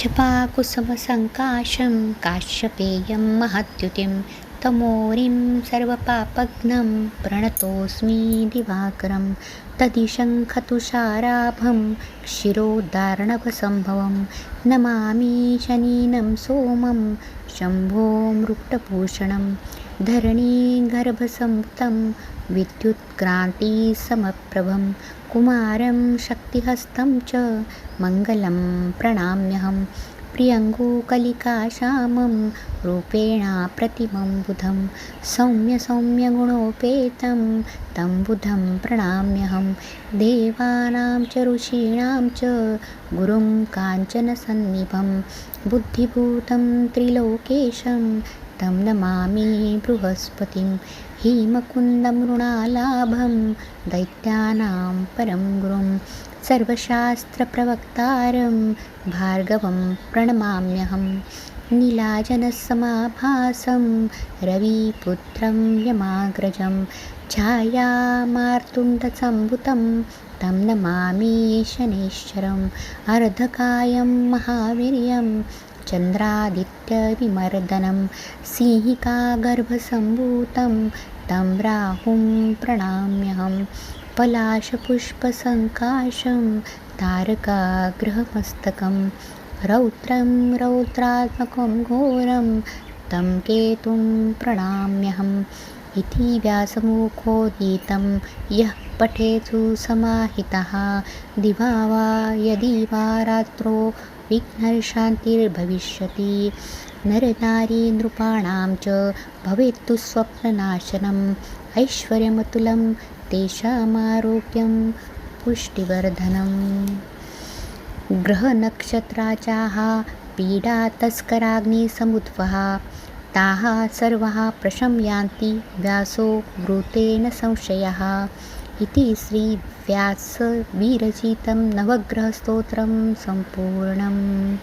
जपाकुसुमसङ्काशं काश्यपेयं महद्युतिं तमोरिं सर्वपापघ्नं प्रणतोऽस्मि दिवाकरं तदिशङ्खतुषाराभं क्षिरोद्धारणवसम्भवं नमामि शनीनं सोमं शम्भो मृक्टभूषणम् धरणीगर्भसंयुतं विद्युत्क्रान्तिसमप्रभं कुमारं शक्तिहस्तं च मङ्गलं प्रणमाम्यहं प्रियङ्गुकलिकाश्यामं रूपेण प्रतिमं बुधं सौम्यसौम्यगुणोपेतं तं बुधं प्रणमाम्यहं देवानां च ऋषीणां च गुरुं काञ्चनसन्निभं बुद्धिभूतं त्रिलोकेशं तं नमामि बृहस्पतिं हिमकुन्दमृणालाभं दैत्यानां परं गुरुं सर्वशास्त्रप्रवक्तारं भार्गवं प्रणमाम्यहं नीलाजनसमाभासं रविपुत्रं यमाग्रजं छायामार्तुण्डसम्भुतं तं नमामि शनैश्चरम् अर्धकायं महावीर्यं चन्द्रादित्यविमर्दनं सिंहिकागर्भसम्भूतं तं राहुं प्रणाम्यहं पलाशपुष्पसङ्काशं तारकाग्रहमस्तकं रौद्रं रौद्रात्मकं घोरं तं केतुं प्रणाम्यहम् इति व्यासमुखोदितं यः पठेत्सु समाहितः। दिवा वा यदि वा रात्रौ विघ्नशान्तिर्भविष्यति। नरनारी नृपाणां च भवेत्तु स्वप्ननाशनम्। ऐश्वर्यमतुलं तेषामारोग्यं पुष्टिवर्धनम्। ग्रहनक्षत्राचाः पीडा तस्कराग्निसमुद्भवः ताः सर्वाः प्रशमयान्ति व्यासो वृतेन संशयः। इति श्रीव्यासविरचितं नवग्रहस्तोत्रं सम्पूर्णम्